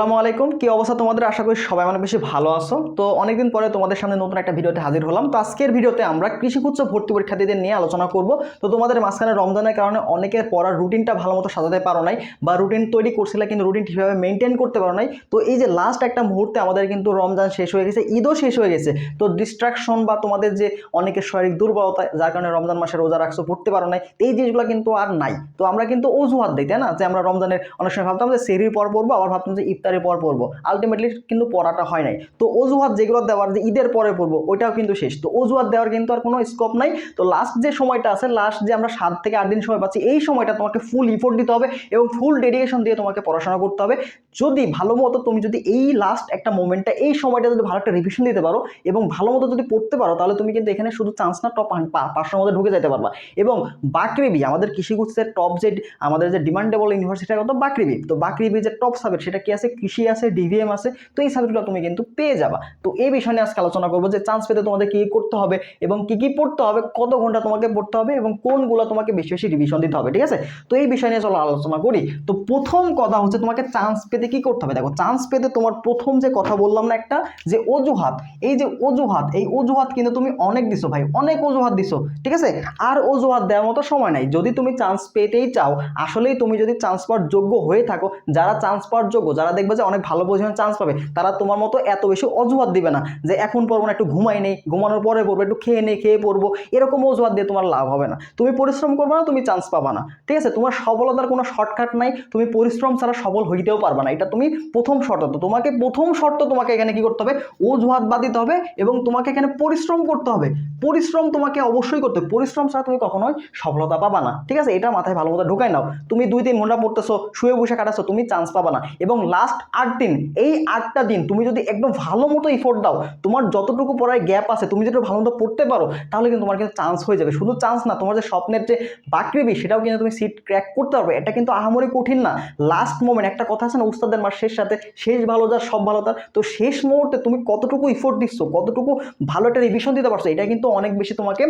আসসালামু আলাইকুম। কি অবস্থা তোমাদের? আশা করি সবাই অনেক বেশি ভালো আছো। তো অনেকদিন পরে তোমাদের সামনে নতুন একটা ভিডিওতে হাজির হলাম। তো আজকের ভিডিওতে আমরা কৃষিকুচ্চ ভর্তি পরীক্ষার্থীদের নিয়ে আলোচনা করব। তো তোমাদের মাঝখানে রমজানের কারণে অনেকের পড়ার রুটিনটা ভালো মতো সাজাতে পারো নাই বা রুটিন তৈরি করছিলে কিন্তু রুটিন ঠিকভাবে মেনটেন করতে পারো নাই। তো এই যে লাস্ট একটা মুহূর্তে আমাদের কিন্তু রমজান শেষ হয়ে গেছে, ঈদও শেষ হয়ে গেছে। তো ডিস্ট্রাকশন বা তোমাদের যে অনেকের শারীরিক দুর্বলতা, যার কারণে রমজান মাসে রোজা রাখছো পড়তে পারো নাই, এই জিনিসগুলো কিন্তু আর নাই। তো আমরা কিন্তু অজুহাত দিই, তাই না? যে আমরা রমজানের অনেক সময় ভাবতাম যে সেরির পর পড়ব, আবার ভাবতাম যে ইফতারের পর পড়ব। আলটিমেটলি কিন্তু পড়াটা হয় নাই। তো অজুহাত যেগুলো দেওয়ার যে ঈদের পরে পড়ব, ওইটাও কিন্তু শেষ। তো অজুহাত দেওয়ার কিন্তু আর কোনো স্কোপ নাই। তো লাস্ট যে সময়টা আছে লাস্ট যে আমরা সাত থেকে আট দিন সময় পাচ্ছি, এই সময়টা তোমাকে ফুল ইফোর্ট দিতে হবে এবং ফুল ডেডিকেশন দিয়ে তোমাকে পড়াশোনা করতে হবে। যদি ভালো মতো তুমি যদি এই লাস্ট একটা মোমেন্টটা এই সময়টা যদি ভালো একটা রিভিশন দিতে পারো এবং ভালো মতো যদি পড়তে পারো, তাহলে তুমি কিন্তু এখানে শুধু চান্স না টপ পাঁচশোর মধ্যে ঢুকে যেতে পারবা। এবং বাকরিবি আমাদের কৃষিগুচ্ছের টপ যে, আমাদের যে ডিমান্ডেবল ইউনিভার্সিটি কত বাকরিবি তো বাকরিবি যে টপ সাবজেক্ট সেটা কি আছে? কৃষি আছে ডিভিএম আছে, তো এই সাবজেক্টগুলো তুমি কিন্তু পেয়ে যাবা। তো এই বিষয় নিয়ে আজকে আলোচনা করব যে চান্স পেতে তোমাদের কী করতে হবে এবং কী কী পড়তে হবে, কত ঘণ্টা তোমাকে পড়তে হবে এবং কোনগুলো তোমাকে বেশি বেশি রিভিশন দিতে হবে, ঠিক আছে? তো এই বিষয় নিয়ে চলো আলোচনা করি। তো প্রথম কথা হচ্ছে তোমাকে চান্স পেতে কি করতে হবে? দেখো চান্স পেতে তোমার প্রথম যে কথা বললাম না একটা, যে অজুহাত। এই যে অজুহাত, এই অজুহাত কিন্তু তুমি অনেক দিছো ভাই, অনেক অজুহাত দিছো, ঠিক আছে? আর অজুহাত দেওয়ার মতো সময় নাই। যদি তুমি চান্স পেতেই চাও, আসলেই তুমি যদি চান্স পাওয়ার যোগ্য হয়ে থাকো, যারা চান্স পাওয়ার যোগ্য, যারা দেখবে যে অনেক ভালো পজিশনে চান্স পাবে। তারা তোমার মতো এত বেশি অজুহাত দিবে না যে এখন পড়ব না একটু ঘুমাই নেই, ঘুমানোর পরে পড়ব, একটু খেয়ে নেই খেয়ে পড়ব, এরকম অজুহাত দিয়ে তোমার লাভ হবে না। তুমি পরিশ্রম করবে না, তুমি চান্স পাবা না। ঠিক আছে? তোমার সফলতার কোনো শর্টকাট নাই, তুমি পরিশ্রম ছাড়া সফল হইতেও পারবে না। এটা তুমি প্রথম শর্ত। তো তোমাকে প্রথম শর্ত তোমাকে এখানে কি করতে হবে? অজুহাত বাদ দিতে হবে এবং তোমাকে এখানে পরিশ্রম করতে হবে। পরিশ্রম তোমাকে অবশ্যই করতে হবে। পরিশ্রম ছাড়া তুমি কখনোই সফলতা পাবা না। ঠিক আছে? এটা মাথায় ভালো মতো ঢোকাই নাও। তুমি দুই তিন ঘণ্টা পড়তেছো, শুয়ে বসে কাটাচ্ছো, তুমি চান্স পাবা না। এবং লাস্ট আট দিন, এই আটটা দিন তুমি যদি একদম ভালো মতো ইফোর্ট দাও, তোমার যতটুকু পড়ায় গ্যাপ আছে, তুমি যদি ভালো মতো পড়তে পারো, তাহলে কিন্তু তোমার কিন্তু চান্স হয়ে যাবে। শুধু চান্স না, তোমার যে স্বপ্নের যে বাকরিবি সেটাও কিন্তু তুমি সিট ক্র্যাক করতে পারবে। এটা কিন্তু আহামরি কঠিন না। লাস্ট মোমেন্ট একটা কথা আছে না, উস্তাদের মাস শেষ সাথে শেষ ভালো যার, সব ভালো তার। তো শেষ মুহূর্তে তুমি কতটুকু ইফোর্ট দিচ্ছ, কতটুকু ভালো একটা রিভিশন দিতে পারছ, এটা কিন্তু অনেক বেশি তোমাকে,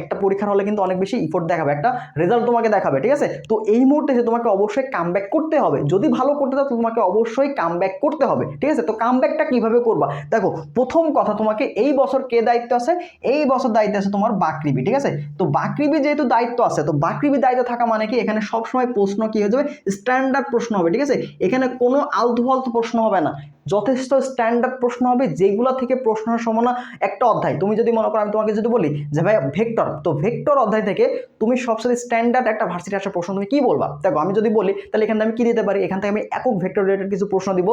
একটা পরীক্ষার হলে কিন্তু অনেক বেশি ইফোর্ট দেখাবে, একটা রেজাল্ট তোমাকে দেখাবে, ঠিক আছে? তো এই মুহূর্তে যে তোমাকে অবশ্যই কাম করতে হবে। যদি ভালো করতে তো তোমাকে অবশ্যই কাম করতে হবে, ঠিক আছে? তো কাম কীভাবে করবা? দেখো, প্রথম কথা তোমাকে এই বছর কে দায়িত্ব আছে? এই বছর দায়িত্ব আছে তোমার বাকৃবি, ঠিক আছে? তো বাকৃবি যেহেতু দায়িত্ব আছে, তো বাকৃবি দায়িত্ব থাকা মানে কি? এখানে সবসময় প্রশ্ন কি হয়ে যাবে? স্ট্যান্ডার্ড প্রশ্ন হবে, ঠিক আছে? এখানে কোনো আলতু ফালতু প্রশ্ন হবে না। যথেষ্ট স্ট্যান্ডার্ড প্রশ্ন হবে, যেগুলো থেকে প্রশ্নের সমানা একটা অধ্যায়। তুমি যদি মনে করো, আমি তোমাকে যদি বলি যে ভাই ভেক্টর তো ভেক্টর অধ্যায় থেকে তুমি সবচেয়ে স্ট্যান্ডার্ড একটা ভার্সিটি আসা প্রশ্ন তুমি কি বলবা? দেখো, আমি যদি বলি, তাহলে এখানে আমি কি দিতে পারি? এখান থেকে আমি একক ভেক্টর রিলেটেড কিছু প্রশ্ন দিব,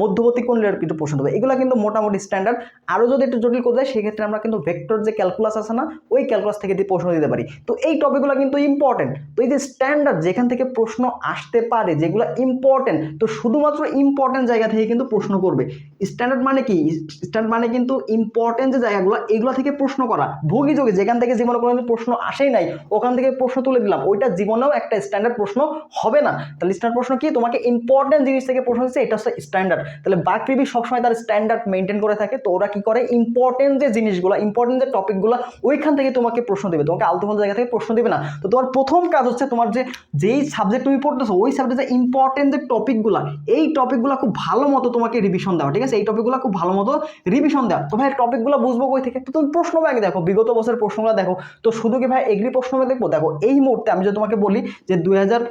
মধ্যবর্তী কোন রিলেটেড কিছু প্রশ্ন দেবো। এগুলো কিন্তু মোটামুটি স্ট্যান্ডার্ড আরও যদি একটু জটিল করে যায় সেক্ষেত্রে আমরা কিন্তু ভেক্টর যে ক্যালকুলাস আছে না, ওই ক্যালকুলাস থেকে দিয়ে প্রশ্ন দিতে পারি। তো এই টপিকগুলো কিন্তু ইম্পর্টেন্ট তো এই যে স্ট্যান্ডার্ড যেখান থেকে প্রশ্ন আসতে পারে, যেগুলো ইম্পর্টেন্ট তো শুধুমাত্র ইম্পর্টেন্ট জায়গা থেকে কিন্তু প্রশ্ন করবে। স্ট্যান্ডার্ড মানে কি? স্ট্যান্ডার্ড মানে কিন্তু ইম্পর্টেন্ট যে জায়গাগুলো, এগুলো থেকে প্রশ্ন করা। ভোগী যোগে যেখান থেকে জীবনে কোনো প্রশ্ন আসেই নাই, ওখান থেকে প্রশ্ন তুলে দিলাম। ওইটা জীবনেও একটা স্ট্যান্ডার্ড প্রশ্ন হবে না। তাহলে স্ট্যান্ডার্ড প্রশ্ন কি? তোমাকে ইম্পর্টেন্ট জিনিস থেকে প্রশ্ন হচ্ছে এটা হচ্ছে স্ট্যান্ডার্ড তাহলে বাকৃবি সবসময় তার স্ট্যান্ডার্ড মেনটেন করে থাকে। তো ওরা কি করে? ইম্পর্টেন্ট যে জিনিসগুলো ইম্পর্টেন্ট যে টপিকগুলো, ওইখান থেকে তোমাকে প্রশ্ন দেবে। তোমাকে আলতু জায়গা থেকে প্রশ্ন দেবে না। তো তোমার প্রথম কাজ হচ্ছে তোমার যে, যেই সাবজেক্ট তুমি পড়তেছো, ওই সাবজেক্টে ইম্পর্টেন্ট যে টপিকগুলো, এই টপিকগুলো খুব ভালো মতো তোমাকে রিভিশন দেওয়া, ঠিক আছে? এই টপিকগুলো খুব ভালো মতো রিভিশন দেওয়া। তো ভাই টপিকগুলো বুঝব কই থেকে? তো তুমি প্রশ্ন ব্যাংক দেখো, বিগত বছরের প্রশ্নগুলো দেখো। তো শুধু কি ভাই, এগ্রি প্রশ্ন দেখব? দেখো, এই মুহূর্তে আমি যদি তোমাকে বলি যে দুই হাজার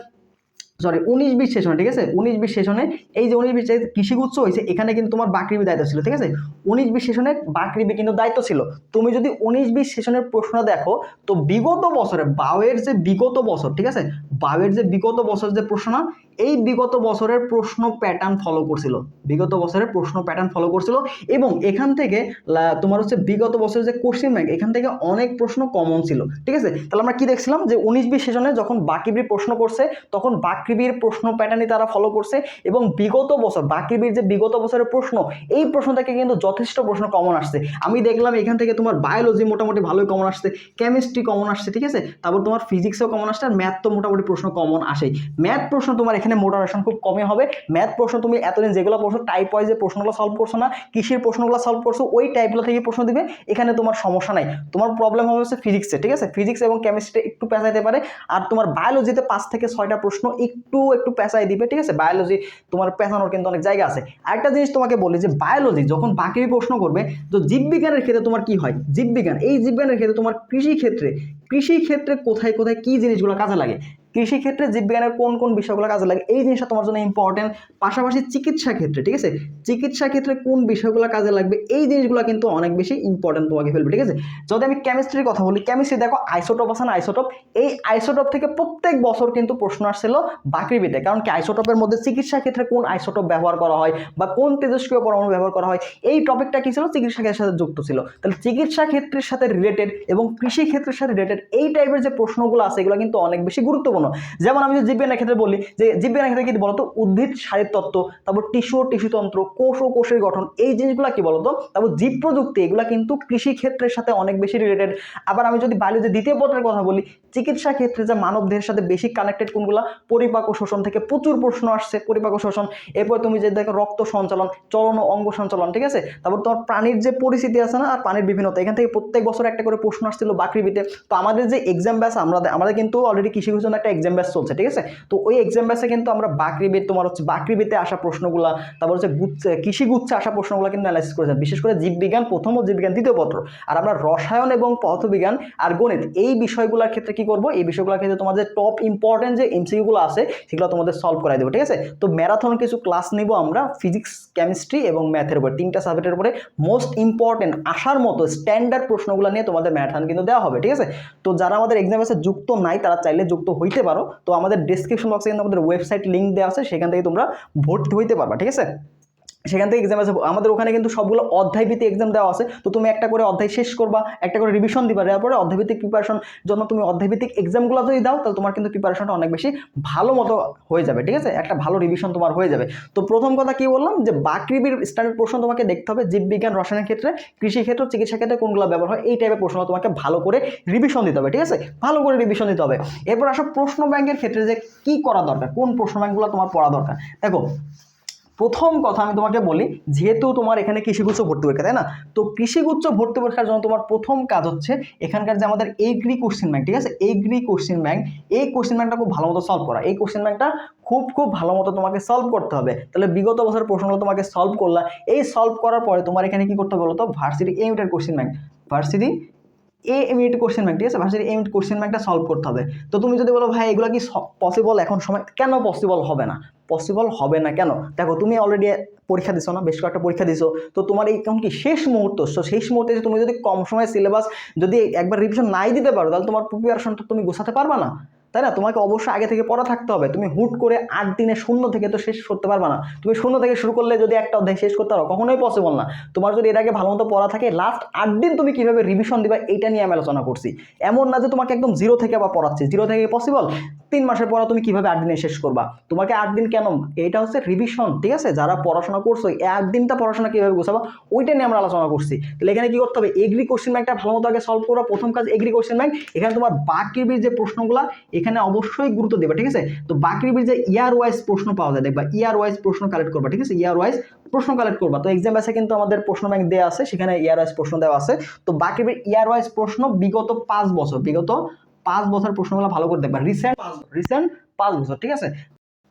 সরি উনিশ বিশ সেশনে, ঠিক আছে? উনিশ বিশ সেশনে, এই যে উনিশ বিশ কৃষিগুচ্ছ হয়েছে এখানে কিন্তু তোমার বাকরিবি দায়িত্ব ছিল, ঠিক আছে? উনিশ বিশ সেশনে বাকরিবি কিন্তু দায়িত্ব ছিল। তুমি যদি উনিশ বিশ সেশনের প্রশ্ন দেখো, তো বিগত বছরে বাউয়ের যে বিগত বছর, ঠিক আছে? বাউয়ের যে বিগত বছর যে প্রশ্ন এই বিগত বছরের প্রশ্ন প্যাটার্ন ফলো করছিল। বিগত বছরের প্রশ্ন প্যাটার্ন ফলো করছিল এবং এখান থেকে তোমার হচ্ছে বিগত বছরের যে কোশ্চেন ব্যাংক এখান থেকে অনেক প্রশ্ন কমন ছিল, ঠিক আছে? তাহলে আমরা কি দেখছিলাম? যে উনিশ বিশ সেশনে যখন বাকিবির প্রশ্ন করছে, তখন বাকিবির প্রশ্ন প্যাটার্নই তারা ফলো করছে এবং বিগত বছর, বাকিবির যে বিগত বছরের প্রশ্ন, এই প্রশ্ন থেকে কিন্তু যথেষ্ট প্রশ্ন কমন আসছে। আমি দেখলাম এখান থেকে তোমার বায়োলজি মোটামুটি ভালোই কমন আসছে কেমিস্ট্রি কমন আসছে, ঠিক আছে? তারপর তোমার ফিজিক্সও কমন আসছে, আর ম্যাথ তো মোটামুটি প্রশ্ন কমন আসেই। ম্যাথ প্রশ্ন তোমার এখানে মোটারেশন খুব কমই হবে। ম্যাথ প্রশ্ন তুমি এতদিন যেগুলো পড়ছো টাইপ ওয়াইজ প্রশ্নগুলো সলভ করছ না, কৃষির প্রশ্নগুলো সলভ করছ, ওই টাইপগুলো থেকে প্রশ্ন দিবে। এখানে তোমার সমস্যা নাই। তোমার প্রবলেম হবে হচ্ছে ফিজিক্সে ঠিক আছে? ফিজিক্স এবং কেমিস্ট্রি একটু পেঁচাইতে পারে। আর তোমার বায়োলজিতে পাঁচ থেকে ছয়টা প্রশ্ন একটু একটু পেঁচাই দিবে, ঠিক আছে? বায়োলজি তোমার পেঁচানোর কিন্তু অনেক জায়গা আছে। আরেকটা জিনিস তোমাকে বলি যে বায়োলজি যখন বাকি প্রশ্ন করবে, তো জীববিজ্ঞানের ক্ষেত্রে তোমার কি হয়? জীববিজ্ঞান, এই জীববিজ্ঞানের ক্ষেত্রে তোমার কৃষি ক্ষেত্রে কৃষি ক্ষেত্রে কোথায় কোথায় কি জিনিসগুলো কাজে লাগে? কৃষি ক্ষেত্রে জীববিজ্ঞানের কোন কোন বিষয়গুলো কাজে লাগে, এই জিনিসটা তোমার জন্য ইম্পর্টেন্ট পাশাপাশি চিকিৎসা ক্ষেত্রে, ঠিক আছে? চিকিৎসা ক্ষেত্রে কোন বিষয়গুলো কাজে লাগবে, এই জিনিসগুলো কিন্তু অনেক বেশি ইম্পর্টেন্ট তোমাকে ফেলবে, ঠিক আছে? যদি আমি কেমিস্ট্রির কথা বলি কেমিস্ট্রি দেখো আইসোটপ আছে না আইসোটপ এই আইসোটপ থেকে প্রত্যেক বছর কিন্তু প্রশ্ন আসছিল বাকৃবিতে কারণ কি আইসোটপের মধ্যে চিকিৎসা ক্ষেত্রে কোন আইসোটপ ব্যবহার করা হয় বা কোন তেজস্ক্রিয় পরমাণু ব্যবহার করা হয়, এই টপিকটা কি ছিল? চিকিৎসা ক্ষেত্রের সাথে যুক্ত ছিল। তাহলে চিকিৎসা ক্ষেত্রের সাথে রিলেটেড এবং কৃষি ক্ষেত্রের সাথে রিলেটেড এই টাইপের যে প্রশ্নগুলো আছে, এগুলো কিন্তু অনেক বেশি গুরুত্বপূর্ণ। যেমন আমি যদি জীববিজ্ঞানের ক্ষেত্রে বলি, যে জীববিজ্ঞানের ক্ষেত্রে কি বলতো? উদ্ভিদ শারীর তত্ত্ব, তারপর টিস্যু টিস্যুতন্ত্র কোষ ও কোষের গঠন, এই জিনিসগুলো কি বলতো? তারপর জীব প্রযুক্তি, এগুলো কিন্তু কৃষি ক্ষেত্রের সাথে অনেক বেশি রিলেটেড আবার আমি যদি বায়োলজি দ্বিতীয় পত্রের কথা বলি, চিকিৎসা ক্ষেত্রে যে মানব দেহের সাথে বেশি কানেক্টেড কোনগুলো? পরিপাক শোষণ থেকে প্রচুর প্রশ্ন আসছে, পরিপাক শোষণ। এরপর তুমি যে দেখো রক্ত সঞ্চালন, চলন ও অঙ্গ সঞ্চালন, ঠিক আছে? তারপর তোমার প্রাণীর যে পরিস্থিতি আছে না, আর প্রাণীর বিভিন্নতা, এখান থেকে প্রত্যেক বছর একটা করে প্রশ্ন আসছিল বাকৃবিতে। তো আমাদের যে এক্সাম ব্যাস আমরা আমাদের কিন্তু অলরেডি কৃষি একটা এক্সাম ব্যাস চলছে, ঠিক আছে? তো ওই এক্সাম ব্যাসে কিন্তু আমরা বাকৃবিদ তোমার হচ্ছে বাকৃবিতে আসা প্রশ্নগুলো, তারপর হচ্ছে গুচ্ছে, কৃষি গুচ্ছে আসা প্রশ্নগুলো কিন্তু অ্যানালাইসিস করেছে বিশেষ করে জীববিজ্ঞান, প্রথম ও জীববিজ্ঞান, দ্বিতীয় পত্র। আর আমরা রসায়ন এবং পদার্থবিজ্ঞান আর গণিত, এই বিষয়গুলোর ক্ষেত্রে কি করব? এই বিষয়গুলোর ক্ষেত্রে তোমাদের টপ ইম্পর্টেন্ট যে এমসিকিউগুলো আছে, সেগুলো তোমাদের সলভ করাই দেবো, ঠিক আছে? তো ম্যারাথন কিছু ক্লাস নিব আমরা ফিজিক্স কেমিস্ট্রি এবং ম্যাথের উপর। তিনটা সাবজেক্টের উপরে মোস্ট ইম্পর্টেন্ট আসার মতো স্ট্যান্ডার্ড প্রশ্নগুলো নিয়ে তোমাদের ম্যারাথন কিন্তু দেওয়া হবে, ঠিক আছে? তো যারা আমাদের এক্সাম যুক্ত নাই, তারা চাইলে যুক্ত হইতে পারো। তো আমাদের ডিসক্রিপশন বক্সে কিন্তু আমাদের ওয়েবসাইট লিঙ্ক দেওয়া আছে, সেখান থেকে তোমরা ভর্তি হইতে পারবা, ঠিক আছে? সেখান থেকে এক্সাম আছে আমাদের ওখানে কিন্তু সবগুলো অধ্যায়ভিত্তিক এক্সাম দেওয়া আছে। তো তুমি একটা করে অধ্যায় শেষ করবা, একটা করে রিভিশন দিবা। দেওয়ার পরে অধ্যায়ভিত্তিক প্রিপারেশন জন্য তুমি অধ্যায়ভিত্তিক এক্সামগুলো যদি দাও, তাহলে তোমার কিন্তু প্রিপারেশনটা অনেক বেশি ভালো মতো হয়ে যাবে, ঠিক আছে? একটা ভালো রিভিশন তোমার হয়ে যাবে। তো প্রথম কথা কি বললাম? যে বাকৃবির স্ট্যান্ডার্ড প্রশ্ন তোমাকে দেখতে হবে জীববিজ্ঞান, রসায়নের ক্ষেত্রে কৃষি ক্ষেত্র চিকিৎসা ক্ষেত্রে কোনগুলো ব্যবহার হয়, এই টাইপের প্রশ্ন তোমাকে ভালো করে রিভিশন দিতে হবে, ঠিক আছে? ভালো করে রিভিশন দিতে হবে। এরপর আসো প্রশ্ন ব্যাংকের ক্ষেত্রে যে কি করা দরকার, কোন প্রশ্ন ব্যাংকগুলো তোমার পড়া দরকার? দেখো প্রথম কথা আমি তোমাকে বলি, যেহেতু তোমার এখানে কৃষিগুচ্ছ ভর্তি পরীক্ষা, তাই না? তো কৃষিগুচ্ছ ভর্তি পরীক্ষার জন্য তোমার প্রথম কাজ হচ্ছে এখানকার যে আমাদের এগ্রি কোশ্চেন ব্যাংক ঠিক আছে? এগ্রি কোশ্চেন ব্যাংক এই কোশ্চেন ব্যাংকটা খুব ভালো মতো সলভ করা। এই কোশ্চেন ব্যাংকটা খুব খুব ভালো মতো তোমাকে সলভ করতে হবে। তাহলে বিগত বছরের প্রশ্নগুলো তোমাকে সলভ করলা এই সলভ করার পরে তোমার এখানে কি করতে বলো তো ভার্সিটি এই মিটার কোশ্চেন ব্যাংক ভার্সিটি এ এমিট কোশ্চেন ব্যাংক ঠিক আছে? ভার্সিটি এমিট কোশ্চেন ব্যাংকটা সলভ করতে হবে। তো তুমি যদি বলো, ভাই, এগুলো কি পসিবল এখন সময়, কেন পসিবল হবে না? পসিবল হবে না কেন? দেখো, তুমি অলরেডি পরীক্ষা দিছো না, বেশ কয়েকটা পরীক্ষা দিছো। তো তোমার এই কি শেষ মুহূর্ত? তো শেষ মুহূর্তে তুমি যদি কম সময়ে সিলেবাস যদি একবার রিভিশন নাই দিতে পারো, তাহলে তোমার প্রিপারেশনটা তুমি গোছাতে পারবা না। তাই না? তোমাকে অবশ্যই আগে থেকে পড়া থাকতে হবে। তুমি হুট করে আট দিনে শূন্য থেকে তো শেষ করতে পারবে না। তুমি শূন্য থেকে শুরু করলে যদি একটা অধ্যায় শেষ করতে পারো, কখনোই পসিবল না। তোমার যদি আগে ভালো মতো পড়া থাকে লাস্ট আট দিন তুমি কীভাবে রিভিশন দিবা এটা নিয়ে আমি আলোচনা করছি। এমন না যে তোমাকে একদম জিরো থেকে আবার পড়াচ্ছি। জিরো থেকে পসিবল তিন মাসের পড়া তুমি কীভাবে আট দিনে শেষ করবা? তোমাকে আট দিন কেন? এটা হচ্ছে রিভিশন ঠিক আছে? যারা পড়াশোনা করছ আট দিনটা পড়াশোনা কীভাবে গোছাবো? ওইটা নিয়ে আমরা আলোচনা করছি। তাহলে এখানে কি করতে হবে? এগ্রি কোশ্চেন ব্যাংকটা ভালো মতো আগে সলভ করো। প্রথম কাজ এগ্রি কোশ্চেন ব্যাংক এখানে তোমার বাকির যে প্রশ্নগুলো, এখানে অবশ্যই গুরুত্ব দেবে, ঠিক আছে? তো বাকির যে ইয়ার ওয়াইজ প্রশ্ন পাওয়া যায়, দেখবা ইয়ার ওয়াইজ প্রশ্ন কালেক্ট করবা, ঠিক আছে? ইয়ার ওয়াইজ প্রশ্ন কালেক্ট করবা। তো এক্সাম ব্যাসে কিন্তু আমাদের প্রশ্ন ব্যাংক দেওয়া আছে, সেখানে ইয়ার ওয়াইজ প্রশ্ন দেওয়া আছে। তো বাকির ইয়ার ওয়াইজ প্রশ্ন বিগত পাঁচ বছর, বিগত পাঁচ বছর প্রশ্নগুলো ভালো করে দেখবা। রিসেন্ট রিসেন্ট পাঁচ বছর, ঠিক আছে?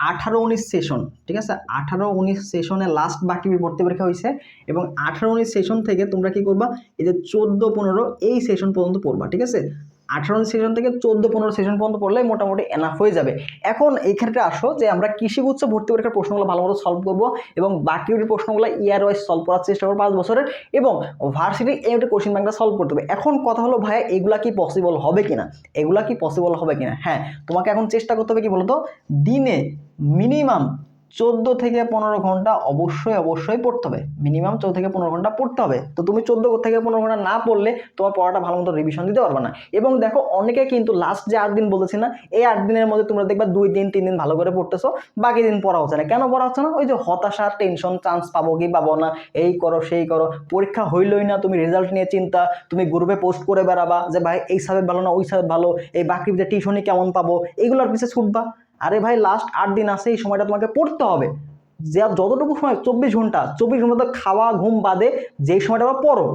আঠারো উনিশ সেশন ঠিক আছে? আঠারো উনিশ সেশনে লাস্ট বাকি ভর্তি পরীক্ষা হয়েছে এবং আঠারো উনিশ সেশন থেকে তোমরা কি করবা? এই যে চোদ্দ, পনেরো এই সেশন পর্যন্ত পড়বা, ঠিক আছে? আঠারো সেশন থেকে চোদ্দ, পনেরো সেশন পর্যন্ত পড়লে মোটামুটি এনাফ হয়ে যাবে। এখন এই ক্ষেত্রে আসো যে আমরা কৃষিগুচ্ছ ভর্তি পরীক্ষার প্রশ্নগুলো ভালো মতো সলভ করব এবং বাকি প্রশ্নগুলো ইয়ার ওয়াইজ সলভ করার চেষ্টা করব পাঁচ বছরের এবং ভার্সিটি এই কোশ্চেন ব্যাংকটা সলভ করতে হবে। এখন কথা হলো, ভাইয়া, এগুলা কি পসিবল হবে কিনা? এগুলা কি পসিবল হবে কিনা? হ্যাঁ তোমাকে এখন চেষ্টা করতে হবে কি বলতো? দিনে মিনিমাম চোদ্দ থেকে পনেরো ঘণ্টা অবশ্যই অবশ্যই পড়তে হবে। মিনিমাম চোদ্দ থেকে পনেরো ঘণ্টা পড়তে হবে। তো তুমি চোদ্দ থেকে পনেরো ঘণ্টা না পড়লে তোমার পড়াটা ভালো মতো রিভিশন দিতে পারবে না। এবং দেখো, অনেকে কিন্তু লাস্ট যে আট দিন বলেছি না, এই আট দিনের মধ্যে তোমরা দেখবা দুই দিন, তিন দিন ভালো করে পড়তেছো, বাকি দিন পড়া হচ্ছে না। কেন পড়া হচ্ছে না? ওই যে হতাশা টেনশন চান্স পাবো কি পাবো না, এই করো, সেই করো, পরীক্ষা হইলই না, তুমি রেজাল্ট নিয়ে চিন্তা, তুমি গ্রুপে পোস্ট করে বেড়াবা যে ভাই, এই সাবজেক্ট ভালো না, ওই সাবজেক্ট ভালো, এই বাকি যে টিউশনি কেমন পাবো এইগুলোর পিছিয়ে ছুটবা। আরে ভাই লাস্ট আট দিন আছে, এই সময়টা তোমাকে পড়তে হবে। যে যতটুকু সময়, চব্বিশ ঘণ্টা চব্বিশ ঘণ্টা খাওয়া, ঘুম বাদে যেই সময়টা আবার পড়ো,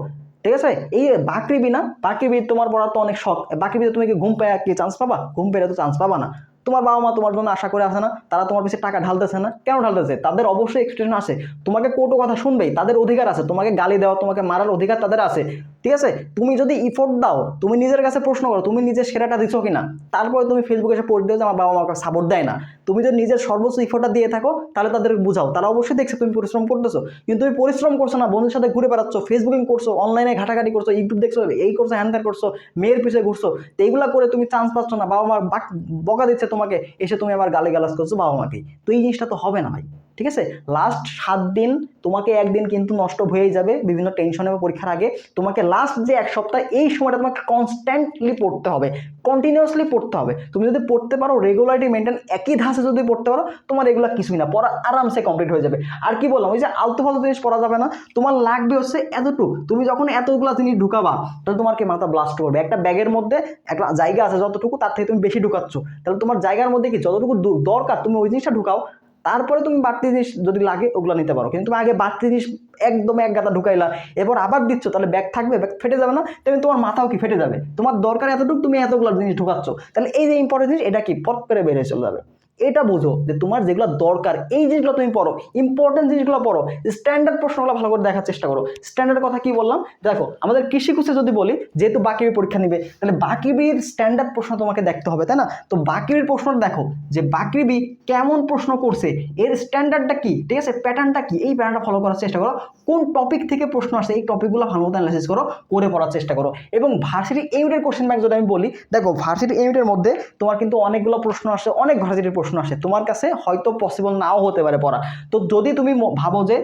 ঠিক আছে? এই বাকরিবি না? বাকরিবি তোমার পড়ার তো অনেক শখ বাকরিবিতে তুমি কি ঘুম পায় কি চান্স পাবা? ঘুম পেলে তো চান্স পাবা না। তোমার বাবা মা তোমার জন্য আশা করে আসে না, তারা তোমার পিছিয়ে টাকা ঢালতেছে না। কেন ঢালতেছে? তাদের অবশ্যই এক্সপেকটেশন আছে তোমাকে কোটো কথা শুনবেই, তাদের অধিকার আছে। তোমাকে গালি দেওয়া, তোমাকে মারার অধিকার তাদের আছে। ঠিক আছে? তুমি যদি ইফোর্ট দাও, তুমি নিজের কাছে প্রশ্ন করো, তুমি নিজের সেরাটা দিছো কিনা, তারপরে তুমি ফেসবুকে এসে পোস্ট দিও যে আমার বাবা মাকে সাপোর্ট দেয় না। তুমি যদি নিজের সর্বোচ্চ ইফোর্টটা দিয়ে থাকো, তাহলে তাদের বুঝাও। তারা অবশ্যই দেখছে তুমি পরিশ্রম করতেছো। কিন্তু তুমি পরিশ্রম করছ না বন্ধুর সাথে ঘুরে বেড়াচ্ছ ফেসবুকিং করছ অনলাইনে ঘাটাঘাটি করছ ইউটিউব দেখছ, এই করছ হ্যান করছ মেয়ের পিছিয়ে ঘুরছো, তো এইগুলা করে তুমি চান্স পাচ্ছ না, বাবা মা বাক- বকা দিচ্ছে তোমাকে এসে তুমি আমার গালে গালাজ করছ বাবা মাকে। তো এই জিনিসটা তো হবে না ভাই। ঠিক আছে? লাস্ট সাত দিন তোমাকে একদিন কিন্তু নষ্ট হয়েই যাবে, বিভিন্ন টেনশনে বা পরীক্ষার আগে। তোমাকে লাস্ট যে এক সপ্তাহ, এই সময়টা তোমাকে কনস্ট্যান্টলি পড়তে হবে। কন্টিনিউয়াসলি পড়তে হবে। তুমি যদি পড়তে পারো রেগুলারিটি মেনটেন একই ধাঁচে যদি পড়তে পারো, তোমার এগুলো কিছুই না। পড়া আরামসে কমপ্লিট হয়ে যাবে। আর কি বললাম, ওই যে আলতু ফালতু জিনিস পড়া যাবে না, তোমার লাগবে হচ্ছে এতটুকু। তুমি যখন এতগুলো জিনিস ঢুকাবা, তাহলে তোমার কি মাথা ব্লাস্ট করবে। একটা ব্যাগের মধ্যে একটা জায়গা আছে যতটুকু, তার থেকে তুমি বেশি ঢুকাচ্ছ। তাহলে তোমার জায়গার মধ্যে কি, যতটুকু দরকার, তুমি ওই জিনিসটা ঢুকাও। তারপরে তুমি বাড়তি জিনিস যদি লাগে ওগুলো নিতে পারো। কিন্তু তুমি আগে বাড়তি জিনিস একদম এক গাদা ঢুকাইলা, এরপর আবার দিচ্ছ, তাহলে ব্যাগ থাকবে ব্যাগ ফেটে যাবে না তেমনি তোমার মাথাও কি ফেটে যাবে? তোমার দরকার এতটুকু তুমি এতগুলো জিনিস ঢুকাচ্ছ। তাহলে এই যে ইম্পর্টেন্ট জিনিস, এটা কি? পট করে বেড়ে চলে যাবে। এটা বুঝো যে তোমার যেগুলো দরকার, এই জিনিসগুলো তুমি পড়ো ইম্পর্টেন্ট জিনিসগুলো পড়ো স্ট্যান্ডার্ড প্রশ্নগুলো ভালো করে দেখার চেষ্টা করো। স্ট্যান্ডার্ড কথা কি বললাম? দেখো, আমাদের কৃষি কুষে যদি বলি, যেহেতু বাকিবির পরীক্ষা নিবে, তাহলে বাকিবির স্ট্যান্ডার্ড প্রশ্ন তোমাকে দেখতে হবে, তাই না? তো বাকিবির প্রশ্নটা দেখো, যে বাকিবি কেমন প্রশ্ন করছে, এর স্ট্যান্ডার্ডটা কি, ঠিক আছে? প্যাটার্নটা কি? এই প্যাটার্নটা ফলো করার চেষ্টা করো। কোন টপিক থেকে প্রশ্ন আসছে, এই টপিকগুলো ভালো মতো অ্যানালাইসিস করো, করে পড়ার চেষ্টা করো। এবং ভার্সিটি ইউনিটের কোশ্চেন ব্যাংক যদি আমি বলি, দেখো ভার্সিটি ইউনিটের মধ্যে তোমার কিন্তু অনেকগুলো প্রশ্ন আসে, অনেক ভার্সিটির প্রশ্ন আসে। তোমার কাছে হয়তো পসিবল নাও হতে পারে পড়া। তো যদি তুমি ভাবো যে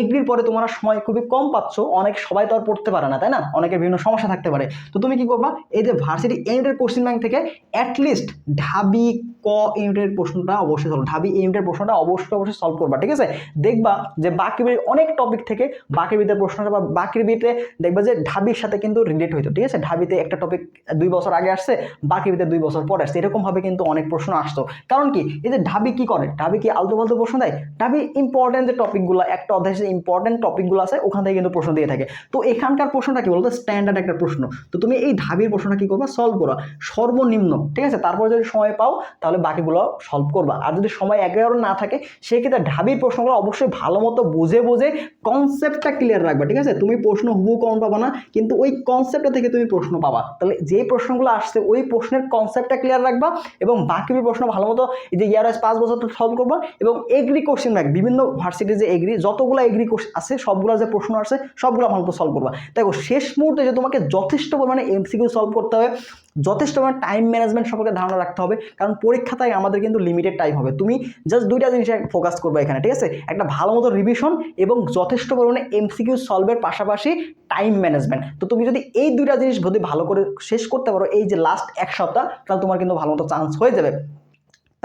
এগ্রির পরে তোমার সময় খুবই কম পাচ্ছ, অনেক সবাই তো আর পড়তে পারে না, তাই না? অনেকের বিভিন্ন সমস্যা থাকতে পারে। তো তুমি কি করবা, এই যে ভার্সিটি ইউনিটের কোশ্চেন ব্যাংক থেকে অ্যাটলিস্ট ঢাবি ক ইউনিটের প্রশ্নটা অবশ্যই সলভ ঢাবি ইউনিটের প্রশ্নটা অবশ্যই অবশ্যই সলভ করবা, ঠিক আছে? দেখবা যে বাকিবির অনেক টপিক থেকে বাকিবিতে প্রশ্নটা বা বাকিবিতে দেখবা যে ঢাবির সাথে কিন্তু রিলেট হইতো, ঠিক আছে? ঢাবিতে একটা টপিক দুই বছর আগে আসছে বাকিবিতে দুই বছর পরে আসছে। এরকমভাবে কিন্তু অনেক প্রশ্ন আসতো। কারণ কি? এই যে ঢাবি কি করে? ঢাবি কি আলতু ফালতু প্রশ্ন দেয়? ঢাবি ইম্পর্টেন্ট যে টপিকগুলো একটা অধ্যায় ইম্পর্টেন্ট টপিকগুলো আছে, ওখান থেকে কিন্তু প্রশ্ন দিয়ে থাকে। তো এখানকার প্রশ্নটা কি বলতো? স্ট্যান্ডার্ড একটা প্রশ্ন। তো তুমি এই ঢাবির প্রশ্নটা কি করবা? সলভ করো সর্বনিম্ন, ঠিক আছে? তারপরে যদি সময় পাও, তাহলে বাকিগুলো সলভ করবা। আর যদি সময় একেবারে না থাকে, সেক্ষেত্রে ঢাবির প্রশ্নগুলো অবশ্যই ভালো মতো বুঝে বুঝে কনসেপ্টটা ক্লিয়ার রাখবা, ঠিক আছে? তুমি প্রশ্ন হুবু কম পাবা না, কিন্তু ওই কনসেপ্টটা থেকে তুমি প্রশ্ন পাবা। তাহলে যে প্রশ্নগুলো আসছে, ওই প্রশ্নের কনসেপ্টটা ক্লিয়ার রাখবা এবং বাকি প্রশ্ন ভালো মতো এই যে ইয়ার পাঁচ বছর তো সলভ করবা, এবং এগ্রি কোশ্চেন ব্যাক বিভিন্ন ভার্সিটির যে এগ্রি যতগুলো এগ্রি কোশ্চেন আছে, সবগুলো যে প্রশ্ন আছে সবগুলো ভালো সলভ করবা। দেখো, শেষ মুহূর্তে যে তোমাকে যথেষ্ট পরিমাণে এমসিকিউ সলভ করতে হবে, যথেষ্ট পরিমাণে টাইম ম্যানেজমেন্ট সম্পর্কে ধারণা রাখতে হবে, কারণ পরীক্ষা তাই আমাদের কিন্তু লিমিটেড টাইম হবে। তুমি জাস্ট দুইটা জিনিসে ফোকাস করবে এখানে, ঠিক আছে? একটা ভালো মতো রিভিশন এবং যথেষ্ট পরিমাণে এমসিকিউ সলভের পাশাপাশি টাইম ম্যানেজমেন্ট তো তুমি যদি এই দুইটা জিনিস যদি ভালো করে শেষ করতে পারো, এই যে লাস্ট এক সপ্তাহ, তাহলে তোমার কিন্তু ভালো মতো চান্স হয়ে যাবে।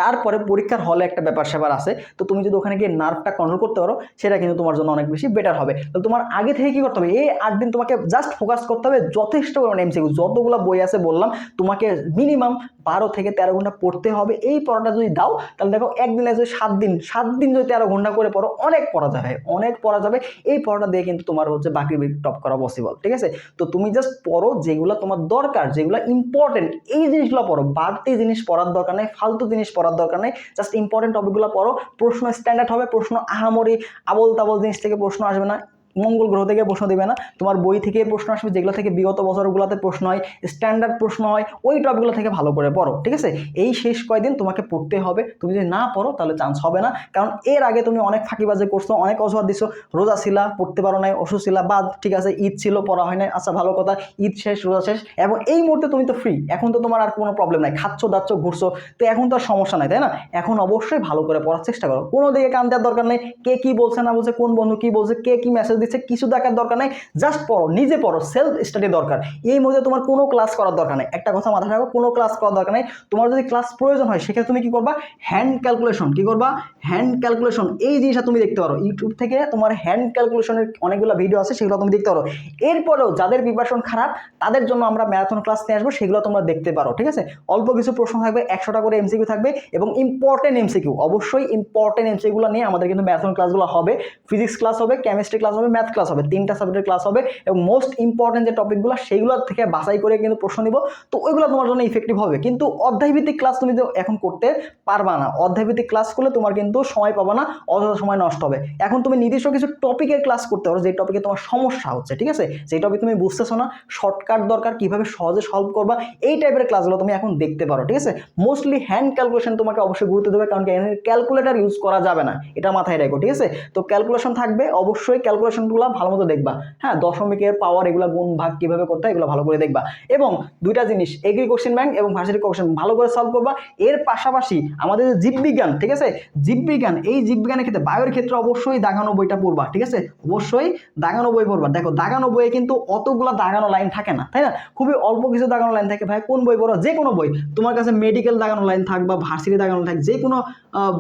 তারপরে পরীক্ষার হলে একটা ব্যাপার স্যাপার আছে, তো তুমি যদি ওখানে গিয়ে নার্ভটা কন্ট্রোল করতে পারো, সেটা কিন্তু তোমার জন্য অনেক বেশি বেটার হবে। তো তোমার আগে থেকে কী করতে হবে? এই আট দিন তোমাকে জাস্ট ফোকাস করতে হবে যথেষ্ট পরিমাণে এমসিকিউ যতগুলো বই আছে বললাম, তোমাকে মিনিমাম বারো থেকে তেরো ঘণ্টা পড়তে হবে। এই পড়াটা যদি দাও, তাহলে দেখো একদিন যদি সাত দিন সাত দিন যদি তেরো ঘণ্টা করে পড়ো, অনেক পড়া যাবে, অনেক পড়া যাবে। এই পড়াটা দিয়ে কিন্তু তোমার হচ্ছে বাকি টপ করা পসিবল ঠিক আছে? তো তুমি জাস্ট পড়ো যেগুলো তোমার দরকার, যেগুলো ইম্পর্টেন্ট এই জিনিসগুলো পড়ো। বাড়তি জিনিস পড়ার দরকার নেই, ফালতু জিনিস পড়ার দরকার নেই। জাস্ট ইম্পর্টেন্ট টপিকগুলো পড়ো। প্রশ্ন স্ট্যান্ডার্ড হবে, প্রশ্ন আহামরি আবল তাবল জিনিস থেকে প্রশ্ন আসবে না। মঙ্গল গ্রহ থেকে প্রশ্ন দেবে না। তোমার বই থেকে প্রশ্ন আসবে, যেগুলো থেকে বিগত বছরগুলোতে প্রশ্ন হয় স্ট্যান্ডার্ড প্রশ্ন হয়, ওই টপিকগুলো থেকে ভালো করে পড়ো, ঠিক আছে? এই শেষ কয়দিন তোমাকে পড়তে হবে। তুমি যদি না পড়ো, তাহলে চান্স হবে না। কারণ এর আগে তুমি অনেক ফাঁকিবাজি করছ, অনেক অজুহাত দিছো। রোজা ছিলা, পড়তে পারো নাই অসুস্থ ছিলা, বাদ, ঠিক আছে, ঈদ ছিল, পড়া হয় নাই। আচ্ছা ভালো কথা, ঈদ শেষ, রোজা শেষ। এবং এই মুহূর্তে তুমি তো ফ্রি এখন তো তোমার আর কোনো প্রবলেম নাই। খাচ্ছ, দাচ্ছ, ঘুরছো, তো এখন তো আর সমস্যা নাই, তাই না? এখন অবশ্যই ভালো করে পড়ার চেষ্টা করো। কোনো দিকে কান দেওয়ার দরকার নেই, কে কি বলছে, না বলছে, কোন বন্ধু কি বলছে, কে কি মেসেজ দিচ্ছে, কিছু দেখার দরকার নেই জাস্ট পড়ো, নিজে পড়ো সেলফ স্টাডি দরকার। এই মধ্যে তোমার কোনো ক্লাস করার দরকার নেই। একটা কথা মাথায় রাখো, কোনো ক্লাস করার দরকার নেই। তোমার যদি ক্লাস প্রয়োজন হয়, সেক্ষেত্রে তুমি কি করবা? হ্যান্ড ক্যালকুলেশন কি করবা? হ্যান্ড ক্যালকুলেশন এই জিনিসটা তুমি দেখতে পারো। ইউটিউব থেকে তোমার হ্যান্ড ক্যালকুলেশনের অনেকগুলো ভিডিও আছে, সেগুলো তুমি দেখতে পারো। এরপরেও যাদের প্রিপারেশন খারাপ, তাদের জন্য আমরা ম্যারাথন ক্লাস নিয়ে আসব, সেগুলো তোমরা দেখতে পারো, ঠিক আছে? অল্প কিছু প্রশ্ন থাকবে, একশোটা করে এমসিকিউ থাকবে এবং ইম্পর্টেন্ট এমসিকিউ অবশ্যই ইম্পর্টেন্ট এমসিকিউগুলো নিয়ে আমাদের কিন্তু ম্যারাথন ক্লাসগুলো হবে। ফিজিক্স ক্লাস হবে কেমিস্ট্রি ক্লাস হবে ম্যাথ ক্লাস হবে, তিনটা সাবজেক্টের ক্লাস হবে এবং মোস্ট ইম্পর্টেন্ট যে টপিকগুলো সেইগুলো থেকে বাছাই করে কিন্তু প্রশ্ন নিব। তো ওইগুলো তোমার জন্য ইফেক্টিভ হবে। কিন্তু অধ্যায়ভিত্তিক ক্লাস তুমি তো এখন করতে পারবা না, অধ্যায়ভিত্তিক ক্লাস করলে তোমার কিন্তু সময় পাবা না, অযথা সময় নষ্ট হবে। এখন তুমি নির্দিষ্ট কিছু টপিকের ক্লাস করতে পারো যে টপিকে তোমার সমস্যা হচ্ছে, ঠিক আছে? যে টপিক তুমি বুঝতেছো না শর্টকাট দরকার, কীভাবে সহজে সলভ করবা, এই টাইপের ক্লাসগুলো তুমি এখন দেখতে পারো, ঠিক আছে? মোস্টলি হ্যান্ড ক্যালকুলেশন তোমাকে অবশ্যই গুরুত্ব দেবে, কারণ ক্যালকুলেটার ইউজ করা যাবে না, এটা মাথায় রাখো, ঠিক আছে? তো ক্যালকুলেশন থাকবে, অবশ্যই ক্যালকুলেশনগুলো ভালো মতো দেখবা। হ্যাঁ দশমিকের পাওয়ার এগুলো গুণ ভাগ কীভাবে করতে হয় এগুলো ভালো করে দেখবা। এবং দুইটা জিনিস এগ্রি কোশ্চেন ব্যাংক এবং ভার্সিটি কোশ্চেন ভালো করে সলভ করবা। এর পাশাপাশি আমাদের যে জীববিজ্ঞান ঠিক আছে? জীববিজ্ঞান এই জীববিজ্ঞানের ক্ষেত্রে বায়োর ক্ষেত্রে অবশ্যই দাগানো বইটা পড়বা, ঠিক আছে? অবশ্যই দাগানো বই পড়বা। দেখো দাগানো বইয়ে কিন্তু অতগুলা দাগানো লাইন থাকে না, তাই না? খুবই অল্প কিছু দাগানো লাইন থাকে। ভাই, কোন বই পড়ো? যে কোনো বই। তোমার কাছে মেডিকেল দাগানো লাইন থাক বা ভার্সিটি দাগানো থাক যে কোনো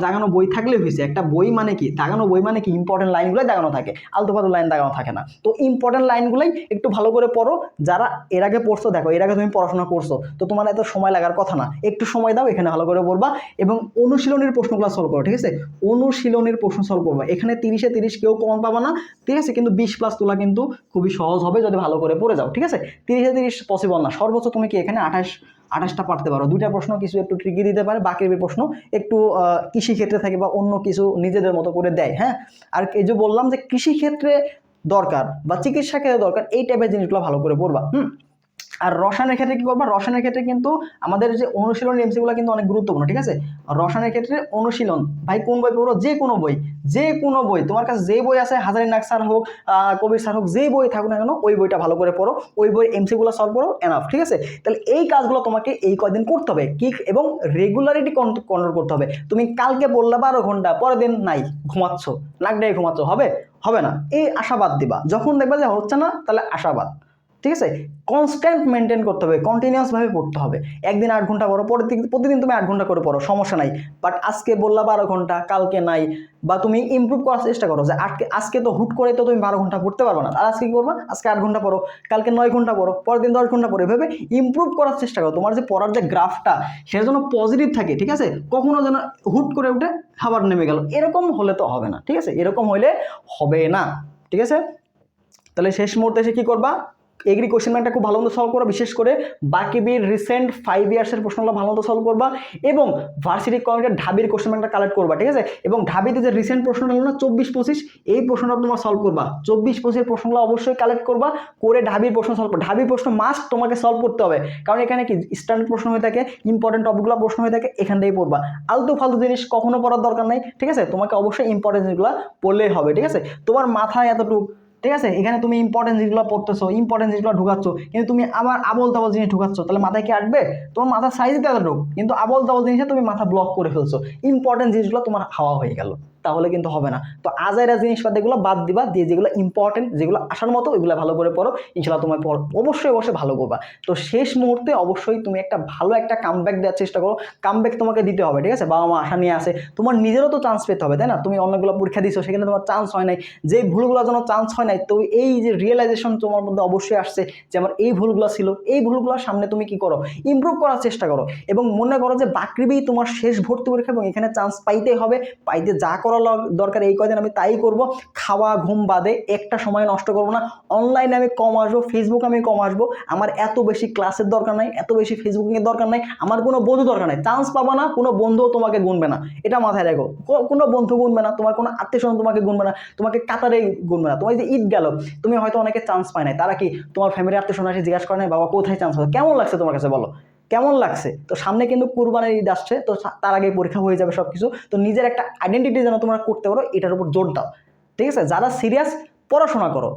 দাগানো বই থাকলে হয়েছে। একটা বই মানে কি? দাগানো বই মানে কি? ইম্পর্টেন্ট লাইনগুলোই দাগানো থাকে। আলতু লাইন দাগানো থাকে না। তো ইম্পর্টেন্ট লাইনগুলোই একটু ভালো করে পড়ো। যারা এর আগে পড়ছো, দেখো, এর আগে তুমি পড়াশোনা করছ, তো তোমার এত সময় লাগার কথা না। একটু সময় দাও, এখানে ভালো করে পড়বা এবং অনুশীলনের প্রশ্নগুলো সলভ করো, ঠিক আছে? অনুশীলনের প্রশ্ন সলভ করবা। এখানে তিরিশে তিরিশ কেউ কমন পাবা না, ঠিক আছে? কিন্তু বিশ প্লাস তোলা কিন্তু খুবই সহজ হবে যদি ভালো করে পড়ে যাও, ঠিক আছে? তিরিশে তিরিশ পসিবল না। সর্বোচ্চ তুমি কি এখানে আঠাশ আঠাশটা পারতে পারো। দুইটা প্রশ্ন কিছু একটু ট্রিকি দিতে পারে বাকি প্রশ্ন একটু আহ, কৃষি ক্ষেত্রে থাকে বা অন্য কিছু নিজেদের মতো করে দেয় হ্যাঁ? আর এই যে বললাম যে কৃষি ক্ষেত্রে দরকার বা চিকিৎসা ক্ষেত্রে দরকার এই টাইপের জিনিসগুলো ভালো করে পড়বা হুম? আর রসায়নের ক্ষেত্রে কি করবা রসায়নের ক্ষেত্রে কিন্তু আমাদের যে অনুশীলন এমসিগুলো কিন্তু অনেক গুরুত্বপূর্ণ, ঠিক আছে? রসায়নের ক্ষেত্রে অনুশীলন, ভাই কোন বই পড়ো যে কোনো বই, যে কোনো বই, তোমার কাছে যে বই আছে, হাজারি নাক স্যার হোক কবির স্যার হোক, যে বই থাকুক না কেন, ওই বইটা ভালো করে পড়ো, ওই বই এমসিগুলো সলভ করো এনাফ ঠিক আছে? তাহলে এই কাজগুলো তোমাকে এই কয়দিন করতে হবে, কি এবং রেগুলারিটি কন্ট্রোল করতে হবে। তুমি কালকে বললে বারো ঘণ্টা, পরের দিন নাই, ঘুমাচ্ছ নাক ডেকে ঘুমাচ্ছ, হবে? হবে না, এই আশাবাদ দিবা। যখন দেখবা যে হচ্ছে না, তাহলে আশাবাদ। ঠিক আছে? কনস্ট্যান্ট মেনটেন করতে হবে কন্টিনিউয়াসভাবে পড়তে হবে। একদিন আট ঘণ্টা পড়ো, পরের দিন, প্রতিদিন তুমি আট ঘণ্টা করে পড়ো, সমস্যা নাই। বাট আজকে বললা বারো ঘণ্টা, কালকে নাই। বা তুমি ইমপ্রুভ করার চেষ্টা করো যে আজকে আজকে তো হুট করে তো তুমি বারো ঘণ্টা পড়তে পারবে না। আর আজকে কী করবা? আজকে আট ঘণ্টা পড়ো, কালকে নয় ঘণ্টা পড়ো, পরের দিন দশ ঘণ্টা পড়ো। এভাবে ইমপ্রুভ করার চেষ্টা করো। তোমার যে পড়ার যে গ্রাফটা সেটা যেন পজিটিভ থাকে, ঠিক আছে? কখনো যেন হুট করে উঠে খাবার নেমে গেল। এরকম হলে তো হবে না, ঠিক আছে? এরকম হলে হবে না, ঠিক আছে? তাহলে শেষ মুহূর্তে এসে কী করবা? এগ্রি কোশ্চেন ব্যাংকটা খুব ভালো মতো সলভ করবা বিশেষ করে বাকিবির রিসেন্ট ফাইভ ইয়ার্সের প্রশ্নগুলো ভালো মতো সলভ করবা এবং ভার্সিটি কমিটির ঢাবির কোশ্চেন ব্যাংকটা কালেক্ট করবা, ঠিক আছে? এবং ঢাবিতে যে রিসেন্ট প্রশ্নটা হলো না, চব্বিশ পঁচিশ, এই প্রশ্নটা তোমার সলভ করবা। চব্বিশ পঁচিশ প্রশ্নগুলো অবশ্যই কালেক্ট করবা, করে ঢাবির প্রশ্ন সলভ করবা। ঢাবির প্রশ্ন মাস্ট তোমাকে সলভ করতে হবে। কারণ এখানে কি? স্ট্যান্ডার্ড প্রশ্ন হয়ে থাকে ইম্পর্টেন্ট টপিকগুলো প্রশ্ন হয়ে থাকে এখান থেকেই পড়বা। আলতু ফালতু জিনিস কখনো পড়ার দরকার নেই, ঠিক আছে? তোমাকে অবশ্যই ইম্পর্টেন্ট জিনিসগুলো পড়লেই হবে, ঠিক আছে? তোমার মাথায় এতটুকু ঠিক আছে? এখানে তুমি ইম্পর্টেন্ট জিনিসগুলো পড়তেছো ইম্পর্টেন্ট জিনিসগুলো ঢুকাচ্ছ, কিন্তু তুমি আবার আবল তাবল জিনিস ঢুকাচ্ছ, তাহলে মাথায় কি আটবে তোমার মাথা সাইজে এতটুকু, কিন্তু আবল তাবল জিনিসে তুমি মাথা ব্লক করে ফেলছো। ইম্পর্টেন্ট জিনিসগুলো তোমার হাওয়া হয়ে গেল। তাহলে কিন্তু হবে না। তো আজাইরা জিনিসপাতিগুলো বাদ দিবা, দিয়ে যেগুলো ইম্পর্টেন্ট যেগুলো আসার মতো, ওইগুলো ভালো করে পড়ো। ইনশাল্লাহ তোমার পর, অবশ্যই অবশ্যই ভালো করবা। তো শেষ মুহূর্তে অবশ্যই তুমি একটা ভালো একটা কামব্যাক দেওয়ার চেষ্টা করো। কামব্যাক তোমাকে দিতে হবে, ঠিক আছে? বাবা মা আশা নিয়ে আসে। তোমার নিজেরও তো চান্স পেতে হবে, তাই না? তুমি অনেকগুলো পরীক্ষা দিছো, সেখানে তোমার চান্স হয় নাই। যে ভুলগুলোর জন্য চান্স হয় নাই, তো এই যে রিয়েলাইজেশন তোমার মধ্যে অবশ্যই আসছে যে আমার এই ভুলগুলো ছিল। এই ভুলগুলোর সামনে তুমি কি করো? ইমপ্রুভ করার চেষ্টা করো। এবং মনে করো যে বাকৃবি তোমার শেষ ভর্তি পরীক্ষা এবং এখানে চান্স পাইতেই হবে। পাইতে যা করা ল- দরকার এই কয়দিন আমি তাই করব। খাওয়া, ঘুম বাদে একটা সময় নষ্ট করব না। অনলাইনে আমি কম আসব ফেসবুক আমি কম আসব। আমার এত বেশি ক্লাসের দরকার নাই, এত বেশি ফেসবুকিংয়ের দরকার নাই, আমার কোনো বন্ধু দরকার নাই। চান্স পাবা না, কোনো বন্ধুও তোমাকে গুনবে না। এটা মাথায় রাখো। কোনো বন্ধু গুনবে না, তোমার কোনো আত্মীয় স্বজন তোমাকে গুনবে না, তোমাকে কাতারে গুনবে না। তোমার যে ঈদ গেল, তুমি হয়তো অনেকে চান্স পায় নাই। তারা কি তোমার ফ্যামিলি আত্মীয় স্বজন এসে জিজ্ঞাসা করে নাই, বাবা, কোথায় চান্স হবে কেমন লাগছে তোমার কাছে বলো? কেমন লাগছে? তো সামনে কিন্তু কুরবানের ঈদ আসছে, তো তার আগে পরীক্ষা হয়ে যাবে সব কিছু তো নিজের একটা আইডেন্টিটি যেন তোমরা করতে পারো, এটার উপর জোর দাও। ঠিক আছে? যারা সিরিয়াস পড়াশোনা করো।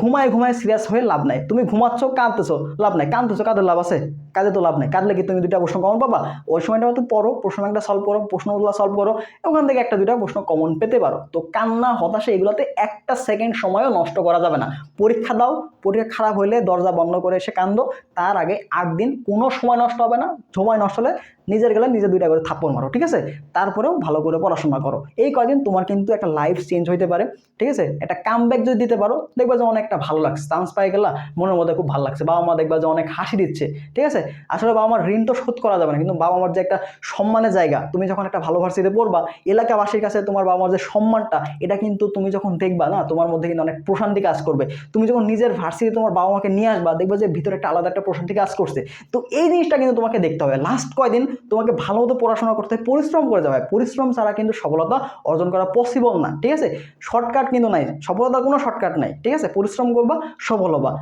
ঘুমায় ঘুমায় সিরিয়াস হয়ে লাভ নাই। তুমি ঘুমাচ্ছ, কাঁদতেছো, লাভ নাই। কাঁদতেছো কাদের লাভ আছে? কাজে তো লাভ নাই। কাঁদলে কি তুমি দুটা প্রশ্ন কমন পাবা? ওই সময়টা তো পড়ো, প্রশ্ন একটা সলভ করো, প্রশ্নগুলো সলভ করো, ওখান থেকে একটা দুইটা প্রশ্ন কমন পেতে পারো। তো কান্না, হতাশা এগুলোতে একটা সেকেন্ড সময়ও নষ্ট করা যাবে না। পরীক্ষা দাও, পরীক্ষা খারাপ হলে দরজা বন্ধ করে এসে কান্দো। তার আগে আট দিন কোনো সময় নষ্ট হবে না। সময় নষ্ট হলে নিজের গেলে নিজে দুইটা করে থাপ্পড় মারো, ঠিক আছে? তারপরেও ভালো করে পড়াশোনা করো। এই কয়দিন তোমার কিন্তু একটা লাইফ চেঞ্জ হইতে পারে, ঠিক আছে? একটা কাম যদি দিতে পারো, দেখবা যে অনেকটা ভালো লাগছে। চান্স পাই গেলা মনের মধ্যে খুব ভালো লাগছে। বাবা মা দেখবা যে অনেক হাসি দিচ্ছে। ঠিক আছে? আসলে বাবা মার ঋণ তো শোধ করা যাবে না। কিন্তু বাবা মার যে একটা সম্মানের জায়গা, তুমি যখন একটা ভালো ভার্সিটিতে পড়বা এলাকাবাসীর কাছে তোমার বাবা মার যে সম্মানটা, এটা কিন্তু তুমি যখন দেখবা না, তোমার মধ্যে কিন্তু অনেক প্রশান্তি কাজ করবে। তুমি যখন নিজের ভার্সিটি তোমার বাবা মাকে নিয়ে আসবা, দেখবা যে ভিতরে একটা আলাদা একটা প্রশান্তি কাজ করছে। তো এই জিনিসটা কিন্তু তোমাকে দেখতে হবে। লাস্ট কয়দিন তোমাকে ভালো মতো পড়াশোনা করতে পরিশ্রম করে যাবে পরিশ্রম ছাড়া কিন্তু সফলতা অর্জন করা পসিবল না। ঠিক আছে? শর্টকাট কিন্তু নাই। সফলতার কোনো শর্টকাট নাই। ঠিক আছে? পরিশ্রম করবা, সফল হবা।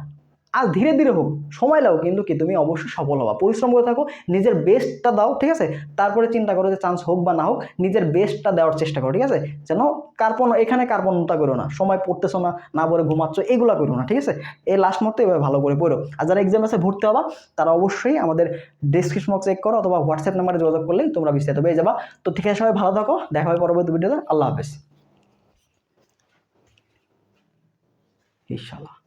আর ধীরে ধীরে হোক, সময় লাও কিন্তু কি, তুমি অবশ্যই সফল হবা। পরিশ্রম করে থাকো, নিজের বেস্টটা দাও, ঠিক আছে? তারপরে চিন্তা করো যে চান্স হোক বা না হোক, নিজের বেস্টটা দেওয়ার চেষ্টা করো, ঠিক আছে? যেন কার্পণ এখানে কার্পণতা করো না, সময় পড়তেছো না না পরে ঘুমাচ্ছ, এগুলো করো না, ঠিক আছে? এই লাস্ট মতো এভাবে ভালো করে পড়ো। আর যারা এক্সাম আছে, ভর্তি হবা, তারা অবশ্যই আমাদের ডিসক্রিপশন চেক করো অথবা হোয়াটসঅ্যাপ নাম্বারে যোগাযোগ করলেই তোমরা বিস্তারিত পেয়ে যাবা। তো ঠিক আছে, সবাই ভালো থাকো, দেখা হয় পরবর্তী ভিডিওতে আল্লাহ হাফেজ। ইনশাল্লাহ